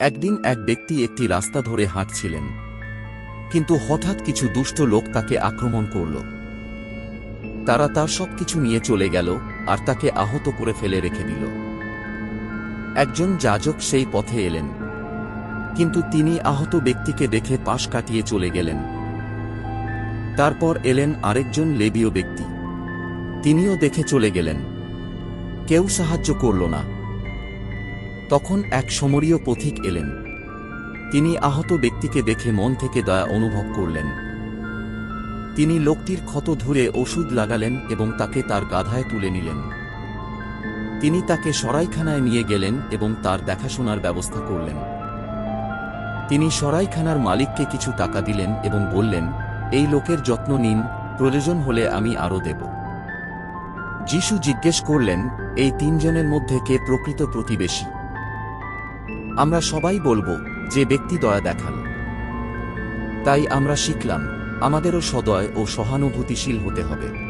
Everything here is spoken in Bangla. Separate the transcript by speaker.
Speaker 1: একদিন এক ব্যক্তি একটি রাস্তা ধরে হাঁটছিলেন। কিন্তু হঠাৎ কিছু দুষ্ট লোক তাকে আক্রমণ করল। তারা তার সবকিছু নিয়ে চলে গেল আর তাকে আহত করে ফেলে রেখে দিল। একজন যাজক সেই পথে এলেন। কিন্তু তিনি আহত ব্যক্তিকে দেখে পাশ কাটিয়ে চলে গেলেন। তারপর এলেন আরেকজন লেবীয় ব্যক্তি। তিনিও দেখে চলে গেলেন। কেউ সাহায্য করল না। তখন এক সমরীয় পথিক এলেন। তিনি আহত ব্যক্তিকে দেখে মন থেকে দয়া অনুভব করলেন। তিনি লোকটির ক্ষত ধুরে ওষুধ লাগালেন এবং তাকে তার গাধায় তুলে নিলেন। তিনি তাকে সরাইখানায় নিয়ে গেলেন এবং তার দেখাশোনার ব্যবস্থা করলেন। তিনি সরাইখানার মালিককে কিছু টাকা দিলেন এবং বললেন, এই লোকের যত্ন নিন, প্রয়োজন হলে আমি আরও দেব। যিশু জিজ্ঞেস করলেন, এই তিনজনের মধ্যে কে প্রকৃত প্রতিবেশী? আমরা সবাই বলব, যে ব্যক্তি দয়া দেখান তাই আমরা শিখলাম, আমাদেরও সদয় ও সহানুভূতিশীল হতে হবে।